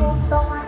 บุกตรงมา